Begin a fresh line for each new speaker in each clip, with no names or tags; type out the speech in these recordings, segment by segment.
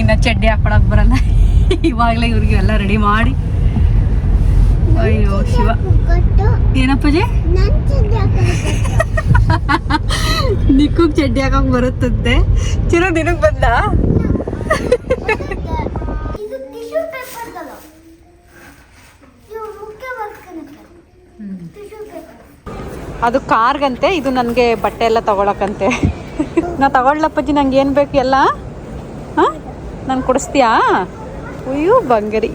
ಇನ್ನು ಚಡ್ಡಿ ಹಾಕೊಳಕ್ ಬರಲ್ಲ. ಇವಾಗಲೇ ಇವ್ರಿಗೆ ಎಲ್ಲ ರೆಡಿ ಮಾಡಿ. ಅಯ್ಯೋ, ಶಿವ. ಏನಪ್ಪಜಿ ನಿಕ್ಕೂ ಚಡ್ಡಿ ಹಾಕಕ್ ಬರುತ್ತಂತೆ. ಚಿರ, ನಿನಗ್ ಬಂದ? ಅದು ಕಾರ್ಗಂತೆ, ಇದು ನನಗೆ ಬಟ್ಟೆ ಎಲ್ಲ ತಗೊಳಕಂತೆ. ನಾ ತಗೊಳ್ಳಪ್ಪಜ್ಜಿ ನಂಗೆ ಏನು ಬೇಕು ಎಲ್ಲ? ಹಾಂ? ನಾನು ಕೊಡಿಸ್ತೀಯಾ? ಅಯ್ಯೋ ಬಂಗರಿ.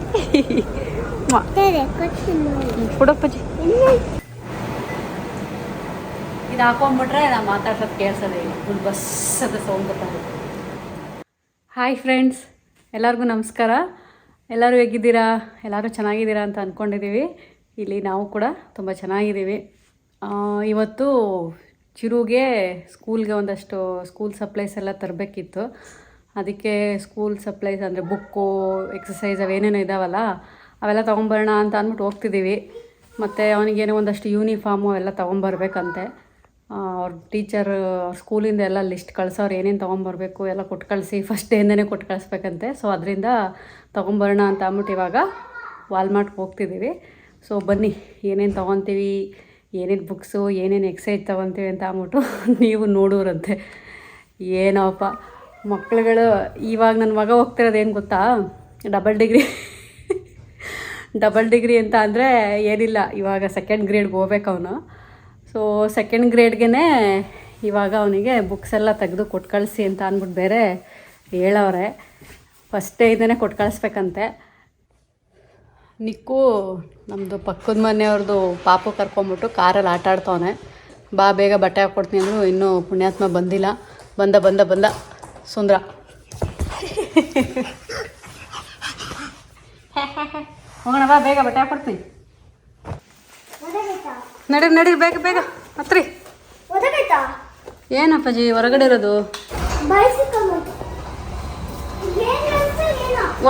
ಕೊಡಪ್ಪಜಿ ಇದು ಹಾಕೊಂಡ್ಬಿಟ್ರೆ ನಾನು ಮಾತಾಡ್ಸೋದು ಕೇಳಿಸೋದೇ ಇಲ್ಲ. ಫುಲ್ ಬಸ್ ಅಂತ ಸೌಂಡ್ ಗೊತ್ತಾಗುತ್ತೆ ಹಾಯ್ ಫ್ರೆಂಡ್ಸ್ ಎಲ್ಲರಿಗೂ ನಮಸ್ಕಾರ. ಎಲ್ಲರೂ ಹೇಗಿದ್ದೀರಾ? ಎಲ್ಲರೂ ಚೆನ್ನಾಗಿದ್ದೀರಾ ಅಂತ ಅಂದ್ಕೊಂಡಿದ್ದೀವಿ ಇಲ್ಲಿ ನಾವು ಕೂಡ ತುಂಬ ಚೆನ್ನಾಗಿದ್ದೀವಿ. ಇವತ್ತು ಚಿರುಗೆ ಸ್ಕೂಲ್ಗೆ ಒಂದಷ್ಟು ಸ್ಕೂಲ್ ಸಪ್ಲೈಸ್ ಎಲ್ಲ ತರಬೇಕಿತ್ತು. ಅದಕ್ಕೆ ಸ್ಕೂಲ್ ಸಪ್ಲೈಸ್ ಅಂದರೆ ಬುಕ್ಕು ಎಕ್ಸಸೈಸ್ ಅವೇನೇನೋ ಇದಾವಲ್ಲ, ಅವೆಲ್ಲ ತೊಗೊಂಬರೋಣ ಅಂತ ಅಂದ್ಬಿಟ್ಟು ಹೋಗ್ತಿದ್ದೀವಿ. ಮತ್ತು ಅವನಿಗೇನೋ ಒಂದಷ್ಟು ಯೂನಿಫಾರ್ಮು ಎಲ್ಲ ತೊಗೊಂಬರ್ಬೇಕಂತೆ. ಅವ್ರ ಟೀಚರ್ ಸ್ಕೂಲಿಂದ ಎಲ್ಲ ಲಿಸ್ಟ್ ಕಳ್ಸೋರು ಏನೇನು ತೊಗೊಂಬರ್ಬೇಕು ಎಲ್ಲ ಕೊಟ್ಟು ಕಳಿಸಿ ಫಸ್ಟ್ ಡೇಯಿಂದನೇ ಕೊಟ್ಟು ಕಳಿಸ್ಬೇಕಂತೆ. ಸೊ ಅದರಿಂದ ತೊಗೊಂಬರೋಣ ಅಂತ ಅಂದ್ಬಿಟ್ಟು ಇವಾಗ ವಾಲ್ಮಾರ್ಟ್ಗೆ ಹೋಗ್ತಿದ್ದೀವಿ. ಸೊ ಬನ್ನಿ, ಏನೇನು ತೊಗೊತೀವಿ, ಏನೇನು ಬುಕ್ಸು ಏನೇನು ಎಕ್ಸೈಜ್ ತೊಗೊತೀವಿ ಅಂತ ಅಂದ್ಬಿಟ್ಟು ನೀವು ನೋಡೋರಂತೆ. ಏನೋಪ್ಪ. ಮಕ್ಳುಗಳು ಇವಾಗ ನನ್ನ ಮಗ ಹೋಗ್ತಿರೋದು ಏನು ಗೊತ್ತಾ? ಡಬಲ್ ಡಿಗ್ರಿ ಡಬಲ್ ಡಿಗ್ರಿ ಅಂತ ಅಂದರೆ ಏನಿಲ್ಲ, ಇವಾಗ ಸೆಕೆಂಡ್ ಗ್ರೇಡ್ಗೆ ಹೋಗ್ಬೇಕು ಅವನು. ಸೊ ಸೆಕೆಂಡ್ ಗ್ರೇಡ್ಗೆ ಇವಾಗ ಅವನಿಗೆ ಬುಕ್ಸ್ ಎಲ್ಲ ತೆಗೆದು ಕೊಟ್ಟು ಕಳಿಸಿ ಅಂತ ಅಂದ್ಬಿಟ್ಟು ಬೇರೆ ಹೇಳವ್ರೆ. ಫಸ್ಟ್ ಇದನ್ನೇ ಕೊಟ್ಟು ಕಳಿಸ್ಬೇಕಂತೆ ನಿಕ್ಕು ನಮ್ಮದು ಪಕ್ಕದ ಮನೆಯವ್ರದ್ದು ಪಾಪು ಕರ್ಕೊಂಬಿಟ್ಟು ಕಾರಲ್ಲಿ ಆಟ ಬಾ, ಬೇಗ ಬಟ್ಟೆ ಹಾಕ್ಕೊಡ್ತೀನಿ ಅಂದರು ಇನ್ನೂ ಪುಣ್ಯಾತ್ಮ ಬಂದಿಲ್ಲ. ಬಂದ ಬಂದ ಬಂದ. ಸುಂದ್ರ. ಹೋಗೋಣ ಬಾ ಬೇಗ ಬಟ್ಟೆ ಹಾಕೊಡ್ತೀವಿ ನಡೀರಿ ನಡೀರಿ ಬೇಗ ಬೇಗ ಹತ್ರಿ. ಏನಪ್ಪಾಜಿ ಹೊರಗಡೆ ಇರೋದು?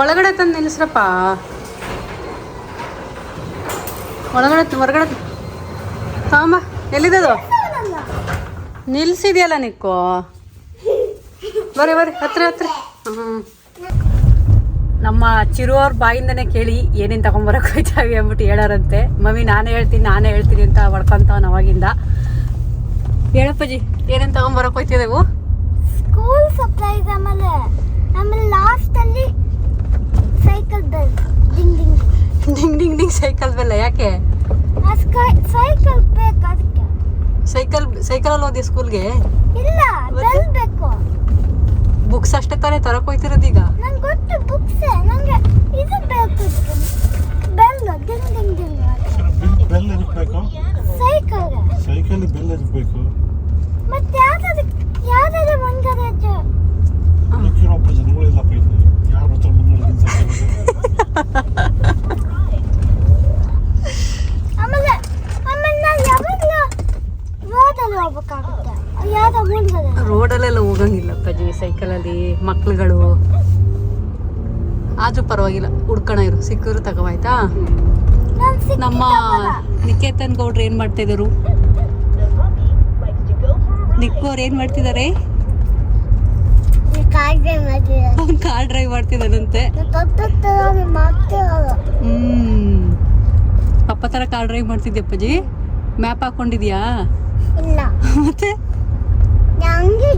ಒಳಗಡೆ ತಂದು ನಿಲ್ಲಿಸ್ರಪ್ಪ. ಒಳಗಡೆ ಹೊರಗಡೆ ತಗೊಂಬ ಎಲ್ಲಿದ್ದದು ನಿಲ್ಸಿದ್ಯಲ್ಲ ನಿಕ್ಕು. ಬರ್ರಿ ಬರ್ರಿ ಹತ್ರ ಹತ್ರ. ಹ್ಞೂ ನಮ್ಮ ಚಿರು ಅವ್ರ ಬಾಯಿಂದನೇ ಕೇಳಿ ಏನೇನು ತಗೊಂಬರಕ್ಕೆ ಹೋಯ್ತಾವೆ ಅಂದ್ಬಿಟ್ಟು ಹೇಳಾರಂತೆ. ಮಮ್ಮಿ ನಾನೇ ಹೇಳ್ತೀನಿ ನಾನೇ ಹೇಳ್ತೀನಿ ಅಂತ ಹೊಡ್ಕೊಂತವನ್ ಅವಾಗಿಂದ. ಹೇಳಪ್ಪಜಿ ಏನೇನು ತಗೊಂಬರಕ್ಕೆ ಹೋಯ್ತಿದ್ದೆವು
ಸ್ಕೂಲ್ ಸಪ್ಲೈಸ್ ಆಮೇಲೆ ಆಮೇಲೆ ಲಾಸ್ಟ್ ಅಲ್ಲಿ cycle bell ding ding
ding ding ding cycle ಬೆಲ್ಲ ಯಾಕೆ?
ಸೈಕಲ್ ಬೇಕು ಅದಕ್ಕೆ.
ಸೈಕಲ್ ಸೈಕಲಲ್ಲಿ ಹೋದಿ ಸ್ಕೂಲ್ಗೆ
ಇಲ್ಲ ಬೆಲ್ ಬೇಕು.
ಬುಕ್ಸ್ ಅಷ್ಟೇ ತಾನೇ ತರಕ್ ಹೋಯ್ತಿರೋದು ಈಗ?
ನಂಗೆ ಗೊತ್ತು ಬುಕ್ಸ್ ನಂಗೆ ಇದು ಬೇಕು bell ding ding ding
bell ಎದಕ್ ಬೇಕು
ಸೈಕಲ್
ಸೈಕಲ್ ಬೆಲ್ ಎದಕ್ ಬೇಕು
ಮತ್ತೆ ಯಾವ್ದಾದ್ರು ಯಾವ್ದಾದ್ರು ಒಂದ್ಗಡೆ
ಮಿಕ್ಕಿರೋ ಜನಗಳಿಲ್ಲಪ್ಪ ಇಲ್ಲಿ. ಯಾರು ಬರ್ತಾರೆ ಮುನ್ನೂರು ಸೈಕಲ್
ಆಮೇಲೆ ಆಮೇಲೆ ನಾನು ಯಾವಾಗಲೂ ಹೋಗ್ಬೇಕಾಗುತ್ತೆ.
ರೋಡಲ್ಲೆಲ್ಲ ಹೋಗಂಗಿಲ್ಲ ಅಪ್ಪಾಜಿ ಸೈಕಲಲ್ಲಿ ಮಕ್ಳುಗಳು. ಆದ್ರೂ ಪರವಾಗಿಲ್ಲ ಹುಡ್ಕೋಣ ಇರು ಸಿಕ್ಕಿದ್ರು ತಗೋವಾಯ್ತಾ
ನಾನು
ನಮ್ಮ ನಿಕೇತನ್ ಗೌಡ್ರು ಏನ್ ಮಾಡ್ತಿದ್ರು ನಿಕ್ಕು ಅವ್ರು ಏನ್ ಮಾಡ್ತಿದ್ದಾರೆ? Car drive ಮಾಡ್ತಿದ್ದಾನಂತೆ. ಹ್ಮ್. ಪಪ್ಪ ತರ ಕಾರ್ ಡ್ರೈವ್ ಮಾಡ್ತಿದ್ದೆ ಅಪ್ಪಾಜಿ? ಮ್ಯಾಪ್ ಹಾಕೊಂಡಿದ್ಯಾ? ಮತ್ತೆ?
ಹಂಗೆ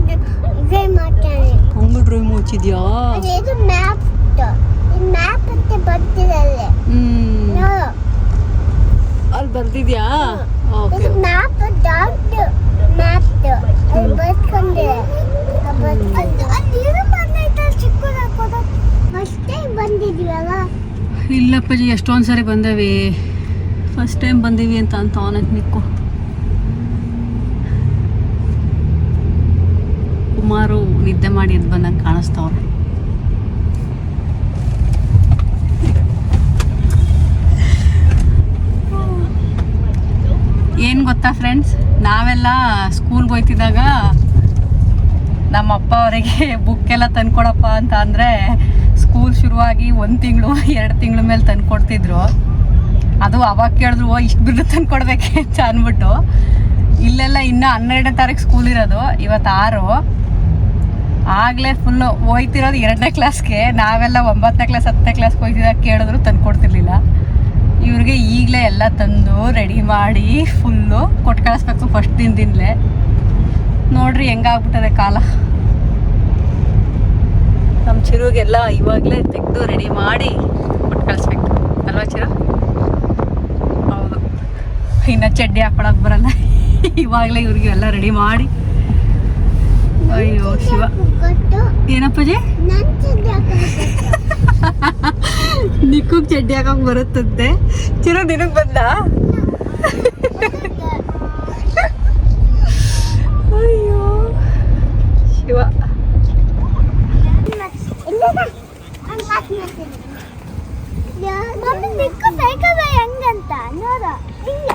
ಇದೇ ಮಾಡ್ತಾನೆ
ಹಂಗ ಡ್ರೈವ್ ಮುಚ್ಚಿದ್ಯಾ?
ಅದೇದು ಮ್ಯಾಪ್ ಮ್ಯಾಪ್ ಅಂತ ಬರ್ತಿದೆ ಅಲ್ಲಿ.
ಹ್ಮ್. ಅಲ್ಲಿ ಬರ್ದಿದ್ಯಾ? ಓಕೆ
ಇದು ಮ್ಯಾಪ್ ಡಾಟ್ ಮ್ಯಾಪ್. ಅಲ್ಲಿ ಬರ್ಕೊಂಡಿದೆ ಅಲ್ಲಿ ಇದು ಬಂದೈತೆ ಚಿಕ್ಕದ ಕೊಡೋ ಫಸ್ಟ್ ಟೈಮ್ ಬಂದಿದ್ವಲ್ಲ
ಇಲ್ಲಪ್ಪಾಜಿ ಎಷ್ಟೊಂದು ಸರಿ ಬಂದೇವಿ? ಫಸ್ಟ್ ಟೈಮ್ ಬಂದೀವಿ ಅಂತ ಅಂತ ಅವನಕ್ಕೆ ನಿಕ್ಕು. ಕುಮಾರು ನಿದ್ದೆ ಮಾಡಿ ಎದ್ದು ಬಂದಂಗೆ ಕಾಣಿಸ್ತವ್ರೆ ಏನು ಗೊತ್ತಾ ಫ್ರೆಂಡ್ಸ್ ನಾವೆಲ್ಲ ಸ್ಕೂಲ್ಗೆ ಹೋಯ್ತಿದ್ದಾಗ ನಮ್ಮ ಅಪ್ಪ ಅವರಿಗೆ ಬುಕ್ ಎಲ್ಲ ತಂದ್ಕೊಡಪ್ಪ ಅಂತ ಅಂದರೆ ಸ್ಕೂಲ್ ಶುರುವಾಗಿ ಒಂದು ತಿಂಗಳು, ಎರಡು ತಿಂಗಳ ಮೇಲೆ ತಂದ್ಕೊಡ್ತಿದ್ರು. ಅದು ಅವಾಗ ಕೇಳಿದ್ರು, ಓ, ಇಷ್ಟು ತಂದು ತಂದ್ಕೊಡ್ಬೇಕೆ ಅಂತ ಅಂದ್ಬಿಟ್ಟು. ಇಲ್ಲೆಲ್ಲ ಇನ್ನೂ ಹನ್ನೆರಡನೇ ತಾರೀಕು ಸ್ಕೂಲ್ ಇರೋದು, ಇವತ್ತು ಆರು. ಆಗಲೇ ಫುಲ್ಲು ಹೋಯ್ತಿರೋದು ಎರಡನೇ ಕ್ಲಾಸ್ಗೆ ನಾವೆಲ್ಲ ಒಂಬತ್ತನೇ ಕ್ಲಾಸ್ ಹತ್ತನೇ ಕ್ಲಾಸ್ಗೆ ಹೋಯ್ತಿದ್ದಾಗ ಕೇಳಿದ್ರು ತಂದು ಕೊಡ್ತಿರ್ಲಿಲ್ಲ. ಇವ್ರಿಗೆ ಈಗಲೇ ಎಲ್ಲ ತಂದು ರೆಡಿ ಮಾಡಿ ಫುಲ್ಲು ಕೊಟ್ಟು ಕಳಿಸ್ಬೇಕು ಫಸ್ಟ್ ದಿನದಿಂದಲೇ. ನೋಡ್ರಿ ಹೆಂಗಾಗ್ಬಿಟ್ಟದೆ ಕಾಲ. ನಮ್ಮ ಚಿರುಗೆಲ್ಲ ಇವಾಗಲೇ ತೆಗೆದು ರೆಡಿ ಮಾಡಿ ಕೊಟ್ಟು ಕಳಿಸ್ಬೇಕು. ಅಲ್ವಾ ಚಿರು? ಹೌದು. ಇನ್ನು ಚಡ್ಡಿ ಹಾಕೊಳಕ್ಕೆ ಬರಲ್ಲ. ಇವಾಗಲೇ ಇವ್ರಿಗೆಲ್ಲ ರೆಡಿ ಮಾಡಿ ಅಯ್ಯೋ ಶಿವ. ಏನಪ್ಪಾಜಿ?
ನಿಕ್ಕಗ್ ಚಡ್ಡಿ ಹಾಕೋದು
ನಿಕ್ಕು ಚಡ್ಡಿ ಹಾಕಕ್ ಬರುತ್ತಂತೆ. ಚಿರ ನಿನಗ್ ಬಂದ? ಅಯ್ಯೋ ಶಿವ.
ಸೈಕಲ್ ಹೆಂಗಂತ ನೋಡ ಇಲ್ಲ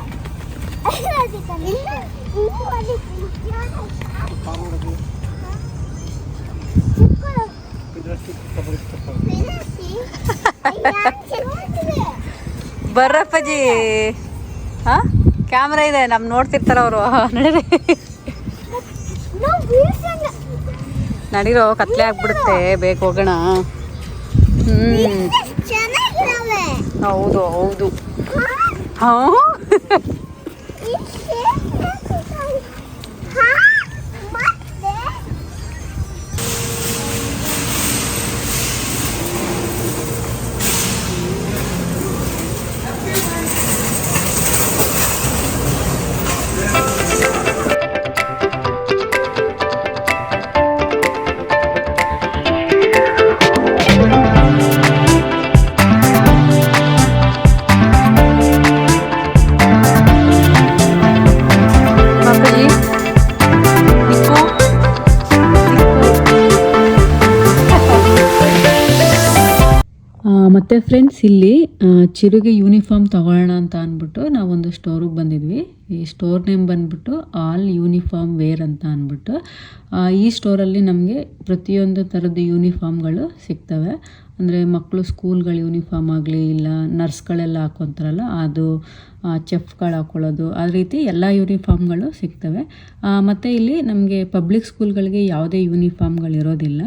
ಬರ್ರಪ್ಪಜಿ. ಹಾ? ಕ್ಯಾಮ್ರಾ ಇದೆ ನಮ್ ನೋಡ್ತಿರ್ತಾರ ಅವರು. ನಡೀರಿ. ನಡೀರೋ ಕತ್ಲೆ ಆಗ್ಬಿಡುತ್ತೆ. ಬೇಕು ಹೋಗೋಣ. ಹ್ಮ್. ಹೌದು ಹೌದು.
ಹಾ? ಮತ್ತು
ಫ್ರೆಂಡ್ಸ್ ಇಲ್ಲಿ ಚಿರುಗೆ ಯೂನಿಫಾರ್ಮ್ ತಗೊಳ್ಳೋಣ ಅಂತ ಅಂದ್ಬಿಟ್ಟು ನಾವೊಂದು ಸ್ಟೋರಿಗೆ ಬಂದಿದ್ವಿ. ಈ ಸ್ಟೋರ್ ನೇಮ್ ಬಂದ್ಬಿಟ್ಟು ಆಲ್ ಯೂನಿಫಾರ್ಮ್ ವೇರ್ ಅಂತ ಅಂದ್ಬಿಟ್ಟು. ಈ ಸ್ಟೋರಲ್ಲಿ ನಮಗೆ ಪ್ರತಿಯೊಂದು ಥರದ ಯೂನಿಫಾರ್ಮ್ಗಳು ಸಿಗ್ತವೆ. ಅಂದರೆ ಮಕ್ಕಳು ಸ್ಕೂಲ್ಗಳ ಯೂನಿಫಾರ್ಮ್ ಆಗಲಿ, ಇಲ್ಲ ನರ್ಸ್ಗಳೆಲ್ಲ ಹಾಕ್ಕೊತಾರಲ್ಲ ಅದು ಚೆಫ್ಗಳು ಹಾಕ್ಕೊಳ್ಳೋದು ಆ ರೀತಿ ಎಲ್ಲ ಯೂನಿಫಾರ್ಮ್ಗಳು ಸಿಗ್ತವೆ. ಮತ್ತು ಇಲ್ಲಿ ನಮಗೆ ಪಬ್ಲಿಕ್ ಸ್ಕೂಲ್ಗಳಿಗೆ ಯಾವುದೇ ಯೂನಿಫಾರ್ಮ್ಗಳಿರೋದಿಲ್ಲ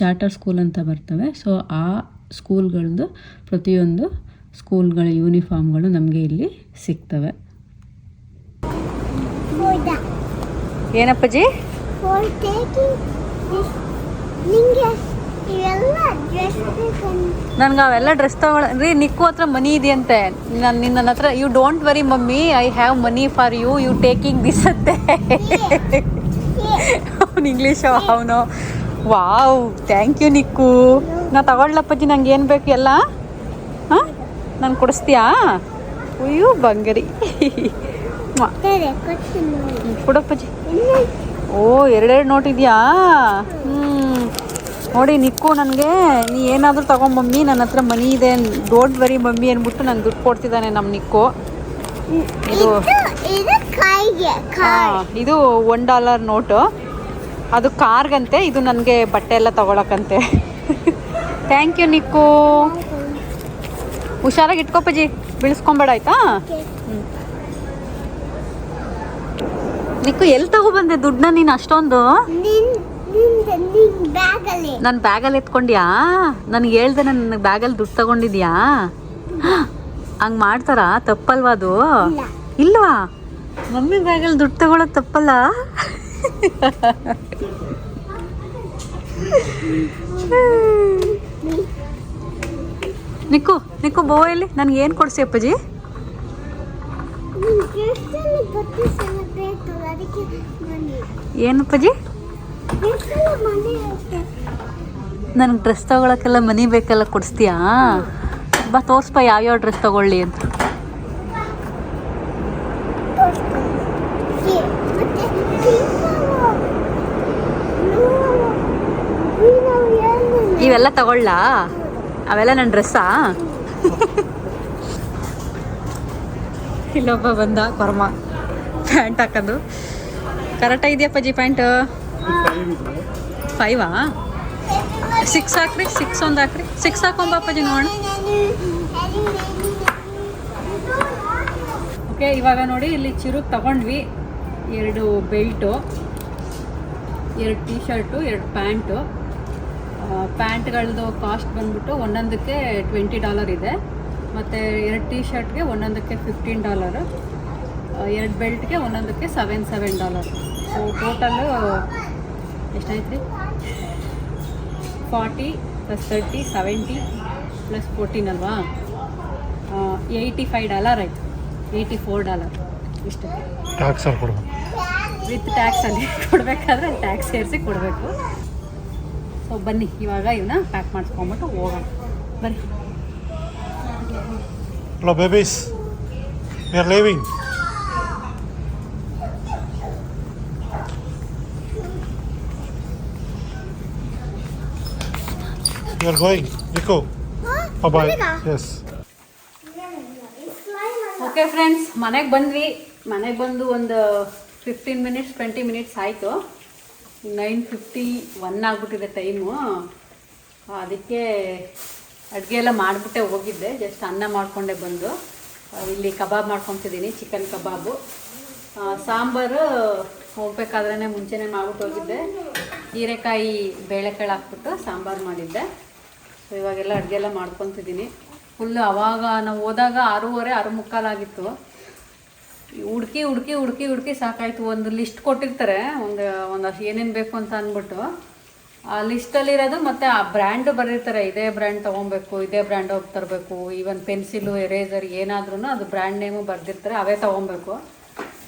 ಚಾರ್ಟರ್ ಸ್ಕೂಲ್ ಅಂತ ಬರ್ತವೆ. ಸೊ ಆ ಸ್ಕೂಲ್ಗಳದ್ದು ಪ್ರತಿಯೊಂದು ಸ್ಕೂಲ್ಗಳ ಯೂನಿಫಾರ್ಮ್ಗಳು ನಮಗೆ ಇಲ್ಲಿ ಸಿಗ್ತವೆ. ಏನಪ್ಪಾಜಿ? ನನಗೆ ಅವೆಲ್ಲ ಡ್ರೆಸ್ ತಗೊಳ ರೀ ನಿಕ್ಕು ಹತ್ರ ಮನಿ ಇದೆಯಂತೆ. ನಾನು ನಿನ್ನ ಹತ್ರ you don't worry mummy I have money for you you taking this ಅಂತೆ. ಅವ್ನು ಇಂಗ್ಲೀಷ್ ಅವನು. Wow thank you Nikku. ನಾ ತಗೊಳ್ಳಪ್ಪಾಜಿ ನಂಗೆ ಏನು ಬೇಕು ಎಲ್ಲ? ಹಾಂ? ನಾನು ಕೊಡಿಸ್ತೀಯಾ? ಅಯ್ಯೋ ಬಂಗರಿ. ಕೊಡಪ್ಪಜ್ಜಿ ಓ ಎರಡೆರಡು ನೋಟ್ ಇದೆಯಾ? ಹ್ಞೂ ನೋಡಿ ನಿಕ್ಕು ನನಗೆ ನೀ ಏನಾದರೂ ತಗೊ ಮಮ್ಮಿ ನನ್ನ ಹತ್ರ ಮನಿ ಇದೆ ಡೋಂಟ್ ವರಿ ಮಮ್ಮಿ ಅಂದ್ಬಿಟ್ಟು ನಾನು ದುಡ್ಡು ಕೊಡ್ತಿದ್ದಾನೆ ನಮ್ಮ ನಿಕ್ಕು. ಇದು
ಇದು
ಒನ್ ಡಾಲರ್ ನೋಟು ಅದು ಕಾರ್ಗಂತೆ ಇದು ನನಗೆ ಬಟ್ಟೆ ಎಲ್ಲ ತಗೊಳಕ್ಕಂತೆ. ಥ್ಯಾಂಕ್ ಯು ನಿಕ್ಕು ಹುಷಾರಾಗಿ ಇಟ್ಕೊಪ್ಪಜಿ ಬಿಳಿಸ್ಕೊಂಬೇಡ ಆಯ್ತಾ? ನಿಕ್ಕು ಎಲ್ಲಿ ತಗೊಬಂದೆ ದುಡ್ಡನ್ನ ನೀನು ಅಷ್ಟೊಂದು? ನನ್ನ ಬ್ಯಾಗಲ್ಲಿ. ಎತ್ಕೊಂಡ್ಯಾ? ನನಗೆ ಹೇಳ್ದೆ ನನ್ನ ಬ್ಯಾಗಲ್ಲಿ ದುಡ್ಡು ತಗೊಂಡಿದ್ಯಾ? ಹಂಗೆ ಮಾಡ್ತಾರಾ? ತಪ್ಪಲ್ವಾ ಅದು? ಇಲ್ವಾ? ಮಮ್ಮಿ ಬ್ಯಾಗಲ್ಲಿ ದುಡ್ಡು ತಗೊಳಕ್ ತಪ್ಪಲ್ಲ? ನಿಕ್ಕು ನಿಕ್ಕು ಬೋಯಲ್ಲಿ ನನಗೆ ಏನು ಕೊಡ್ಸಿ ಅಪ್ಪಾಜಿ?
ನಿನ್ ಡ್ರೆಸ್ಸಲ್ಲಿ ಬಟ್ಟೆ ಸಲ ಬೇಕು ಅದಕ್ಕೆ ಬನ್ನಿ
ಏನು ಅಪ್ಪಾಜಿ?
ಡ್ರೆಸ್ಸಲ್ಲಿ ಮನೆ
ನನಗೆ ಡ್ರೆಸ್ ತಗೊಳಕ್ಕೆಲ್ಲ ಮನಿ ಬೇಕೆಲ್ಲ ಕೊಡಿಸ್ತೀಯಾ? ಬಾ, ತೋರಿಸ್ಪ ಯಾವ್ಯಾವ ಡ್ರೆಸ್ ತಗೊಳ್ಳಿ ಅಂತ
ತೋರಿಸ್ತೀನಿ ಮತ್ತೆ ಪಿಂಕವು ನಾವು ಏನು
ಇವೆಲ್ಲ ತಗೊಳ್ಳ? ಅವೆಲ್ಲ ನನ್ನ ಡ್ರೆಸ್ಸಾ? ಇಲ್ಲೊಬ್ಬ ಬಂದ ಕೊರ್ಮ. ಪ್ಯಾಂಟ್ ಹಾಕೋದು. ಕರೆಕ್ಟಾಗಿ ಇದೆಯಪ್ಪಾಜಿ ಪ್ಯಾಂಟ್? ಫೈವಾ ಸಿಕ್ಸ್ ಹಾಕ್ರಿ ಸಿಕ್ಸ್ ಒಂದು ಹಾಕ್ರಿ. ಸಿಕ್ಸ್ ಹಾಕೊಂಬಪ್ಪಾಜಿ ನೋಡೋಣ. ಓಕೆ ಇವಾಗ ನೋಡಿ, ಇಲ್ಲಿ ಚಿರುಗ್ ತಗೊಂಡ್ವಿ. ಎರಡು ಬೆಲ್ಟು, ಎರಡು ಟೀ ಶರ್ಟು ಎರಡು ಪ್ಯಾಂಟು. ಪ್ಯಾಂಟ್ಗಳದ್ದು ಕಾಸ್ಟ್ ಬಂದ್ಬಿಟ್ಟು ಒಂದೊಂದಕ್ಕೆ ಟ್ವೆಂಟಿ ಡಾಲರ್ ಇದೆ. ಮತ್ತು ಎರಡು ಟೀ ಶರ್ಟ್ಗೆ ಒಂದೊಂದಕ್ಕೆ ಫಿಫ್ಟೀನ್ ಡಾಲರು. ಎರಡು ಬೆಲ್ಟ್ಗೆ ಒಂದೊಂದಕ್ಕೆ seven seven dollar. So total ಎಷ್ಟಾಯ್ತು ರೀ forty plus thirty seventy plus fourteen ಅಲ್ವಾ? ಏಯ್ಟಿ ಫೈವ್ ಡಾಲರ್ ಆಯಿತು. Eighty four dollar. ಇಷ್ಟು.
ಟ್ಯಾಕ್ಸ್
ವಿತ್ ಟ್ಯಾಕ್ಸಲ್ಲಿ ಕೊಡಬೇಕಾದ್ರೆ ಟ್ಯಾಕ್ಸ್ ಸೇರಿಸಿ ಕೊಡಬೇಕು. ಸೊ ಬನ್ನಿ. ಇವಾಗ ಇವನ್ನ ಪ್ಯಾಕ್ ಮಾಡಿಸ್ಕೊಂಬಿಟ್ಟು ಹೋಗೋಣ. ಬನ್ನಿ
hello babies we are leaving you are going Nico bye yes
okay friends ಮನೆಗೆ ಬಂದ್ವಿ. ಮನೆಗೆ ಬಂದು ಒಂದು ಫಿಫ್ಟೀನ್ ಮಿನಿಟ್ಸ್ ಟ್ವೆಂಟಿ ಮಿನಿಟ್ಸ್ ಆಯಿತು. ನೈನ್ ಫಿಫ್ಟಿ ಒನ್ ಆಗಿಬಿಟ್ಟಿದೆ ಟೈಮು. ಅದಕ್ಕೆ ಅಡುಗೆ ಎಲ್ಲ ಮಾಡಿಬಿಟ್ಟೆ ಹೋಗಿದ್ದೆ. ಜಸ್ಟ್ ಅನ್ನ ಮಾಡಿಕೊಂಡೆ ಬಂದು. ಇಲ್ಲಿ ಕಬಾಬ್ ಮಾಡ್ಕೊತಿದ್ದೀನಿ, ಚಿಕನ್ ಕಬಾಬು. ಸಾಂಬಾರು ಹೋಗ್ಬೇಕಾದ್ರೆ ಮುಂಚೆನೇ ಮಾಡ್ಬಿಟ್ಟು ಹೋಗಿದ್ದೆ. ಹೀರೆಕಾಯಿ ಬೇಳೆಕಾಳು ಹಾಕ್ಬಿಟ್ಟು ಸಾಂಬಾರು ಮಾಡಿದ್ದೆ. ಸೊ ಇವಾಗೆಲ್ಲ ಅಡುಗೆ ಎಲ್ಲ ಮಾಡ್ಕೊತಿದ್ದೀನಿ. ಫುಲ್ಲು ಅವಾಗ ನಾವು ಹೋದಾಗ ಆರೂವರೆ ಆರು ಮುಕ್ಕಾಲಾಗಿತ್ತು ಹುಡ್ಕಿ ಹುಡ್ಕಿ ಹುಡ್ಕಿ ಹುಡ್ಕಿ ಸಾಕಾಯ್ತು. ಒಂದು ಲಿಸ್ಟ್ ಕೊಟ್ಟಿರ್ತಾರೆ. ಒಂದು ಒಂದಷ್ಟು ಏನೇನು ಬೇಕು ಅಂತ ಅಂದ್ಬಿಟ್ಟು. ಆ ಲಿಸ್ಟಲ್ಲಿರೋದು ಮತ್ತು ಆ ಬ್ರ್ಯಾಂಡು ಬರೆದಿರ್ತಾರೆ ಇದೇ ಬ್ರ್ಯಾಂಡ್ ತೊಗೊಬೇಕು, ಇದೇ ಬ್ರ್ಯಾಂಡ್ ಹೋಗಿ ತರಬೇಕು. ಈವನ್ ಪೆನ್ಸಿಲು ಎರೇಸರ್ ಏನಾದ್ರೂ ಅದು ಬ್ರ್ಯಾಂಡ್ ನೇಮು ಬರೆದಿರ್ತಾರೆ. ಅವೇ ತೊಗೊಬೇಕು.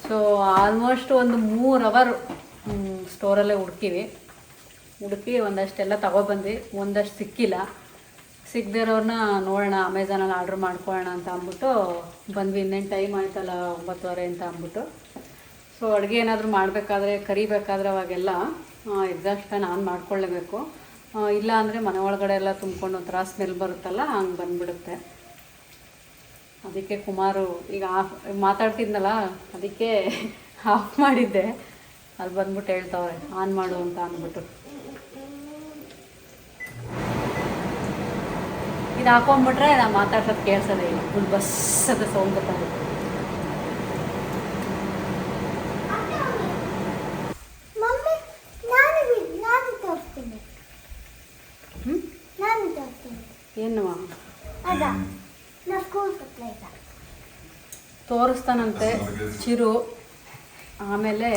ಸೊ ಆಲ್ಮೋಸ್ಟ್ ಒಂದು ಮೂರು ಅವರ್ ಸ್ಟೋರಲ್ಲೇ ಹುಡ್ಕಿವಿ. ಹುಡುಕಿ ಒಂದಷ್ಟೆಲ್ಲ ತೊಗೊಬಂದು ಒಂದಷ್ಟು ಸಿಕ್ಕಿಲ್ಲ. ಸಿಗದೇ ಇರೋರನ್ನ ನೋಡೋಣ ಅಮೆಝಾನಲ್ಲಿ ಆರ್ಡ್ರ್ ಮಾಡ್ಕೊಳ್ಳೋಣ ಅಂತ ಅಂದ್ಬಿಟ್ಟು ಬಂದ್ವಿ. ಇನ್ನೇನು ಟೈಮ್ ಆಯ್ತಲ್ಲ, ಒಂಬತ್ತುವರೆ ಅಂತ ಅಂದ್ಬಿಟ್ಟು. ಸೊ ಅಡುಗೆ ಏನಾದರೂ ಮಾಡಬೇಕಾದ್ರೆ, ಕರಿಬೇಕಾದ್ರೆ ಅವಾಗೆಲ್ಲ ಎಕ್ಸಾಕ್ಟ್ ಫ್ಯಾನ್ ಆನ್ ಮಾಡ್ಕೊಳ್ಳೇಬೇಕು. ಇಲ್ಲ ಅಂದರೆ ಮನೆ ಒಳಗಡೆ ಎಲ್ಲ ತುಂಬ್ಕೊಂಡು ಒಂಥರ ಸ್ಮೆಲ್ ಬರುತ್ತಲ್ಲ, ಹಂಗೆ ಬಂದುಬಿಡುತ್ತೆ. ಅದಕ್ಕೆ ಕುಮಾರು ಈಗ ಆಫ್, ಮಾತಾಡ್ತಿದ್ನಲ್ಲ, ಅದಕ್ಕೆ ಆಫ್ ಮಾಡಿದ್ದೆ. ಅಲ್ಲಿ ಬಂದ್ಬಿಟ್ಟು ಹೇಳ್ತಾವ್ರೆ ಆನ್ ಮಾಡು ಅಂತ ಅಂದ್ಬಿಟ್ಟು. ಇದು ಹಾಕೊಂಡ್ಬಿಟ್ರೆ ನಾನು ಮಾತಾಡ್ಸೋದು ಕೇಳಿಸೋದೇ ಇಲ್ಲ. ಫುಲ್ ಬಸ್ ಅದು ಸೌಂಡ್ ಬರ್ತಾಯಿರುತ್ತೆ
ಮಮ್ಮಿ ನಾನು ಬಿ- ನಾನು ತೋರಿಸ್ತೀನಿ.
ಹ್ಞೂ
ನಾನು ತೋರಿಸ್ತೀನಿ.
ಏನು?
ಅದ ನಾ ಸ್ಕೂಲ್ ಸಪ್ಲೈಸ
ತೋರಿಸ್ತಾನಂತೆ ಚಿರು. ಆಮೇಲೆ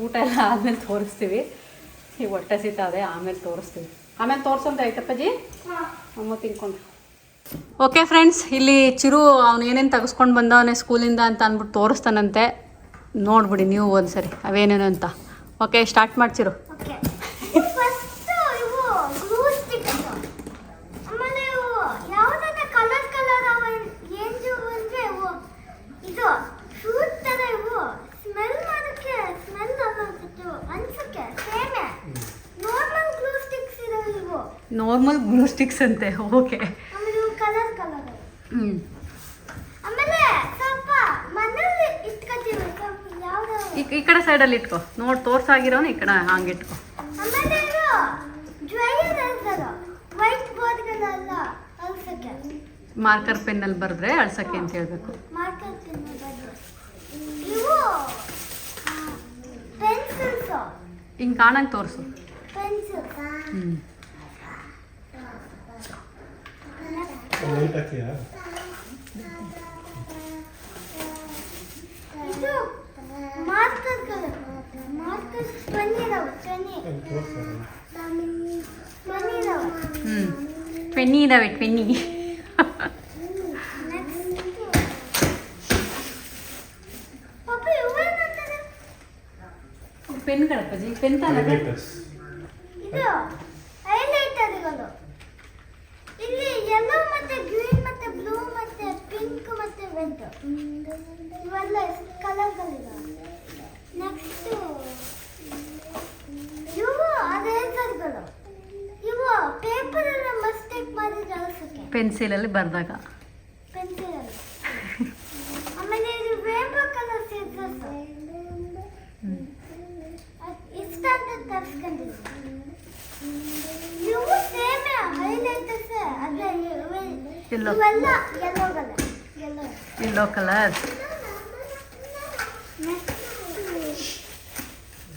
ಊಟ ಎಲ್ಲ ಆದಮೇಲೆ ತೋರಿಸ್ತೀವಿ. ಈ ಹೊಟ್ಟೆ ಸೀತ ಅದೇ ಆಮೇಲೆ ತೋರಿಸ್ತೀವಿ. ಆಮೇಲೆ ತೋರಿಸಂತ ಐತಪ್ಪಜ್ಜಿ ಅಮ್ಮ ತಿನ್ಕೊಂಡು ಓಕೆ ಫ್ರೆಂಡ್ಸ್ ಇಲ್ಲಿ ಚಿರು ಅವ್ನು ಏನೇನು ತೆಗೆಸ್ಕೊಂಡು ಬಂದವನೇ ಸ್ಕೂಲಿಂದ ಅಂತ ಅಂದ್ಬಿಟ್ಟು ತೋರಿಸ್ತಾನಂತೆ. ನೋಡ್ಬಿಡಿ ನೀವು ಒಂದ್ಸರಿ ಅವೇನೇನು ಅಂತ. ಓಕೆ ಸ್ಟಾರ್ಟ್ ಮಾಡ್ಸಿರು
ಓಕೆ ಫಸ್ಟ್ ಇವು ಗ್ಲೂ ಸ್ಟಿಕ್ಸ್ ಆಮೇಲೆ ಇವು ಯಾವುದನ್ನ ಕಲರ್ ಕಲರ್ ಅವ ಏನು ಅಂದ್ರೆ ಇವು ಇದು ಫ್ರೂಟ್ ತರ ಇವು. ಸ್ಮೆಲ್ ಮಾಡೋಕ್ಕೆ ಸ್ಮೆಲ್ ಅನ್ಸುತ್ತೆ ಅನ್ಸಕ್ಕೆ ಸೇಮೆ. ನಾರ್ಮಲ್ ಗ್ಲೂ ಸ್ಟಿಕ್ಸ್ ಇದಾವೆ ಇವು.
ನಾರ್ಮಲ್ ಗ್ಲೂ ಸ್ಟಿಕ್ಸ್ ಅಂತೆ ಓಕೆ
ಆಮೇಲೆ ಇವು ಕಲರ್ ಕಲರ್
ಹ್ಞೂ
ಆಮೇಲೆ ಸ್ವಲ್ಪ ಮನೇಲಿ ಇಟ್ಕೊತೀವಿ ಸ್ವಲ್ಪ ಯಾವ್ದು.
ಈ ಈ ಕಡೆ ಸೈಡಲ್ಲಿ ಇಟ್ಕೋ. ನೋಡಿ ತೋರ್ಸಾಗಿರೋನು ಈ ಕಡೆ ಹಂಗೆ ಇಟ್ಕೋ.
ಆಮೇಲೆ ಇದು ಅಲ್ಲಿ ಬರ್ದ್ರೆ ವೈಟ್ ಬೋರ್ಡ್ಗಳೆಲ್ಲ ಅಲ್ಸಕ್ಕೆ
ಮಾರ್ಕರ್ ಪೆನ್ನಲ್ಲಿ ಬರೆದ್ರೆ ಅಳ್ಸಕ್ಕೆ ಅಂತ ಹೇಳ್ಬೇಕು.
ಮಾರ್ಕರ್ ಇವು ಪೆನ್ಸಿಲ್ಸ್
ಹಿಂಗೆ ಕಾಣಂಗೆ ತೋರಿಸು.
ಪೆನ್ಸಿಲ್
ಹ್ಞೂ
ಲೈಟ್
ಹ್ಞೂ ಟ್ವೆನ್ನಿ ಇದ್ದಾವೆ ಟ್ವೆನ್ನಿ ಪೆನ್ ಕಡಪ್ಪಜಿ ಪೆನ್ ತಾನೆ
ಇಲ್ಲಿ ಯೆಲ್ಲೋ ಮತ್ತೆ ಗ್ರೀನ್ ಮತ್ತೆ ಬ್ಲೂ ಮತ್ತೆ ಪಿಂಕ್ ಮತ್ತೆ ರೆಡ್ ಇವೆಲ್ಲ ಕಲರ್ಗಳಿದಾವೆ ನೆಕ್ಸ್ಟ್ ಇವು ಅರೇಸರ್ಗಳು ಇವು ಪೇಪರ್ ಎಲ್ಲ ಮಿಸ್ಟೇಕ್ ಮಾಡಿ ಅಳಿಸಕ್ಕೆ
ಪೆನ್ಸಿಲಲ್ಲಿ ಬರೆದಾಗ
ಪೆನ್ಸಿಲ್ ಅಲ್ಲಿ ಆಮೇಲೆ ಇದು ರೇನ್ಬೋ ಕಲರ್ ಸೀಸರ್ಸ್ ಇಷ್ಟ ಅಂತ ತರ್ಸ್ಕೊಂಡಿದ್ದೀನಿ ಇವು ಸೇಮ್ ಹೈಲೈಟರ್ಸ್ ಅದೇ ಇವೆ-
Yellow.
ಇವೆಲ್ಲ yellow colour yellow
yellow colour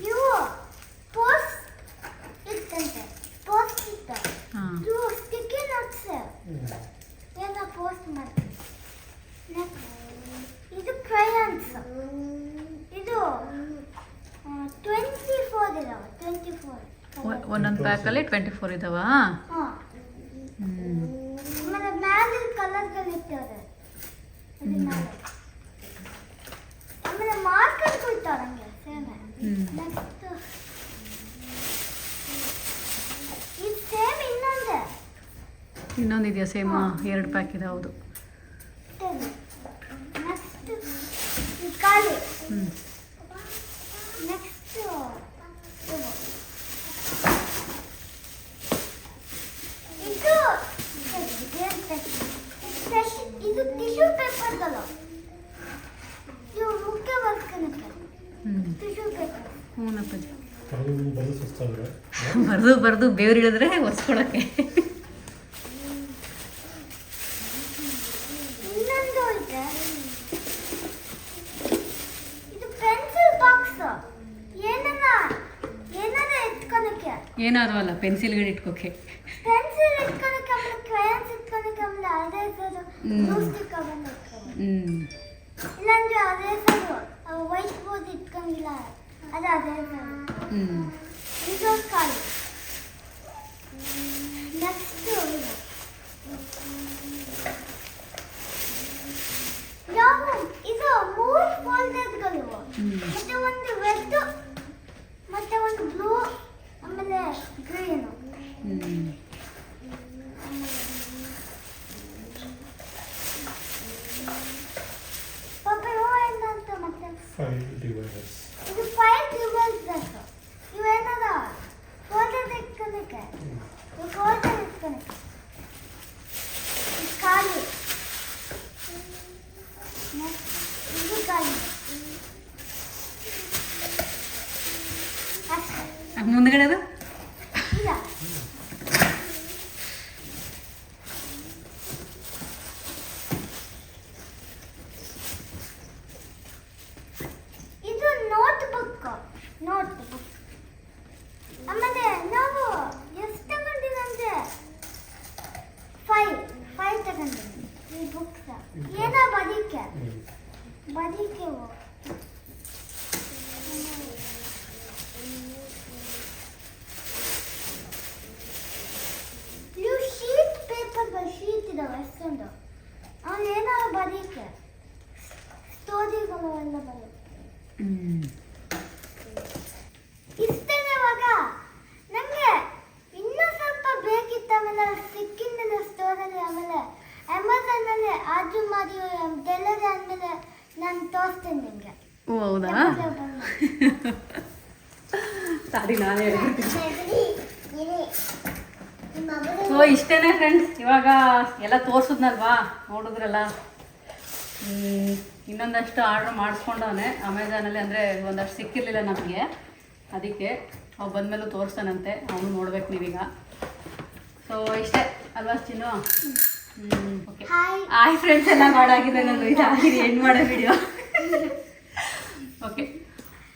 ಇವು ಪೋಸ್ಟ್
ಬ್ಲ್ಯಾಕಲ್ಲಿ ಟ್ವೆಂಟಿ ಫೋರ್ ಇದಾವ
ಹಾ
ಹ್ಞೂ
ಆಮೇಲೆ ಮ್ಯಾಲೆ ಕಲರ್ಗಳು ಇರ್ತದೆ ಅದು ಮ್ಯಾಲೆ. ಆಮೇಲೆ ಮಾರ್ಕರ್ ಕೊಡ್ತಾರೆ ಹಂಗೆ ಸೇಮ್
ಹ್ಮ್.
ನೆಕ್ಸ್ಟ್ ಇದು ಸೇಮ್ ಇನ್ನೊಂದು.
ಇನ್ನೊಂದಿದೆಯಾ ಸೇಮ್. ಎರಡು ಪ್ಯಾಕ್ ಇದೆ ಹೌದು.
ನೆಕ್ಸ್ಟ್ ಖಾಲಿ.
ಹ್ಞೂ
ನೆಕ್ಸ್ಟ್ ಇದು ಏನ್ text? Text- ಇದು ಟಿಶ್ಯೂ ಪೇಪರ್ಗಳು ಇವು ಮುಖ್ಯ ಬರ್ಕನಕ್ಕೆ ಟಿಶ್ಯೂ ಪೇಪರ್
ಹ್ಞೂನಪ್ಪಾಜಿ
ಬರೆದು ಬರೆದು
ಬೇವ್ರು ಇಳಿದ್ರೆ ಒರೆಸ್ಕೊಳಕ್ಕೆ. ಏನಾದ್ರು ಅಲ್ಲ ಪೆನ್ಸಿಲ್ಗಳು ಇಟ್ಕೋಕೆ
ಪೆನ್ಸಿಲ್ ಇಟ್ಕೊಳಕ್ಕೆ ಆಮೇಲೆ ಕ್ರಯಾನ್ಸ್ ಇಟ್ಕೊಳಕ್ಕೆ ಆಮೇಲೆ ಅದೇ ಸರ್
ಹ್ಮ್.
ಗ್ಲೂ ಸ್ಟಿಕ್ ಅವೆಲ್ಲ ಇಟ್ಕೊಳಕ್ಕೆ.
ಹ್ಞೂ
ಇಲ್ಲಾಂದ್ರೆ ಅದೇ ಸರ್ ವೈಟ್ ಬೋರ್ಡ್ ಇಟ್ಕೊಂಡಿಲ್ಲ ಅದು ಅದೇ ಸರ್
ಹ್ಞೂ
ಇದು ಖಾಲಿ ನೆಕ್ಸ್ಟ್ ಯಾವ ಇದು ಮೂರು ಫೋಲ್ಡರ್ಗಳು
ಹ್ಮ್.
ಮತ್ತೆ ಒಂದು ರೆಡ್ ಮತ್ತೆ ಒಂದು ಬ್ಲೂ ಆಮೇಲೆ ಗ್ರೀನ್
ಹ್ಞೂ
ಪಾಪ ಅಂತ ಮತ್ತೆ
ಫೈವ್ ಡಿವೈಡರ್ಸ್
ಇದು ಫೈವ್ ಡಿವೈಸಸ್ ಇವೇನದ ಫೋಲ್ಡರ್ ಇಟ್ಕೊಳಕ್ಕೆ ಫೋಲ್ಡರ್ ಇಟ್ಕೊಳಕ್ಕೆ ಇದು ಖಾಲಿ Next, ಇದು ಖಾಲಿ ಅಷ್ಟೇ
ಮುಂದ್ಗಡೆ ಅದು
ಇಲ್ಲ ಇದು ನೋಟ್ ಬುಕ್ ನೋಟ್ ಬುಕ್ ಆಮೇಲೆ ನಾವು ಎಷ್ಟು ತಗೊಂಡಿದಂತೆ ಫೈವ್ ಫೈವ್ ತಗೊಂಡಿದ್ವಿ ಈ ಬುಕ್ಸ್ ಏನೋ ಬದಿಕೆ ಬದಿಕೆ ಇವು ಶೀಟ್ ಪೇಪರ್ಗಳು ಶೀಟ್ ಇದಾವೆ ಎಷ್ಟೊಂದು ಅವ್ನು ಏನೋ ಬರೀಕೆ ಸ್ಟೋರಿಗಳು ಎಲ್ಲ ಬರುತ್ತೆ
ಹ್ಞೂ
ಇಷ್ಟೇನೆವಾಗ ನನಗೆ ಇನ್ನೂ ಸ್ವಲ್ಪ ಬೇಕಿತ್ತು ಆಮೇಲೆ ಸಿಕ್ಕಿಂದ ಸ್ಟೋರಲ್ಲಿ ಆಮೇಲೆ ಅಮೆಝಾನಲ್ಲಿ ಆರ್ಡ್ರ್ ಮಾಡಿ ಡೆಲಿವರಿ ಆದಮೇಲೆ ನಾನು ತೋರಿಸ್ತೇನೆ ನಿಮಗೆ
ಓ ಹೌದಾ ಸಾರಿ ನಾನೇ ಸೊ ಇಷ್ಟೇನೆ ಫ್ರೆಂಡ್ಸ್ ಇವಾಗ ಎಲ್ಲ ತೋರಿಸಿದ್ನಲ್ವಾ? ನೋಡಿದ್ರಲ್ಲ. ಇನ್ನೊಂದಷ್ಟು ಆರ್ಡ್ರ್ ಮಾಡಿಸ್ಕೊಂಡವನೆ. ಅಮೆಝಾನಲ್ಲಿ ಅಂದರೆ ಒಂದಷ್ಟು ಸಿಕ್ಕಿರಲಿಲ್ಲ ನಮಗೆ. ಅದಕ್ಕೆ ಅವು ಬಂದಮೇಲೂ ತೋರಿಸ್ತಾನಂತೆ ಅವನು ನೋಡ್ಬೇಕು ನೀವೀಗ. ಸೊ ಇಷ್ಟೇ. ಅಲ್ವಾ ಚಿನ್ನು? ಓಕೆ ಆಯ್ ಫ್ರೆಂಡ್ಸ್ ಎಲ್ಲ ಮಾಡಾಗಿದೆ ನಾನು. ಇದಾಗಿದೆ ಎಂಡ್ ಮಾಡೋ ವಿಡಿಯೋ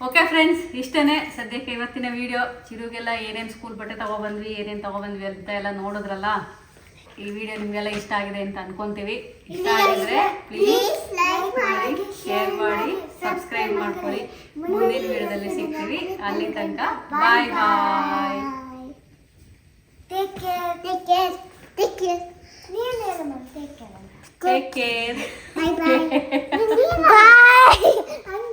ಓಕೆ ಫ್ರೆಂಡ್ಸ್ ಇಷ್ಟೇ ಸದ್ಯಕ್ಕೆ ಇವತ್ತಿನ ವಿಡಿಯೋ ಚಿರುಗೆಲ್ಲ ಏನೇನು ಸ್ಕೂಲ್ ಬಟ್ಟೆ ತೊಗೊಬಂದ್ವಿ ಏನೇನು ತೊಗೊಬಂದ್ವಿ ಅಂತ ಎಲ್ಲ ನೋಡಿದ್ರಲ್ಲ ಈ ವಿಡಿಯೋ ನಿಮಗೆಲ್ಲ ಇಷ್ಟ ಆಗಿದೆ ಅಂತ ಅನ್ಕೊಂತೀವಿ. ಇಷ್ಟ ಆಗಿದ್ರೆ ಪ್ಲೀಸ್
ಲೈಕ್
ಮಾಡಿ ಶೇರ್ ಮಾಡಿ ಸಬ್ಸ್ಕ್ರೈಬ್ ಮಾಡ್ಕೊಳ್ಳಿ. ಮುಂದಿನ ವಿಡಿಯೋದಲ್ಲಿ ಸಿಗ್ತೀವಿ. ಅಲ್ಲಿ ತನಕ ಬಾಯ್
ಬಾಯ್ ಬಾಯ್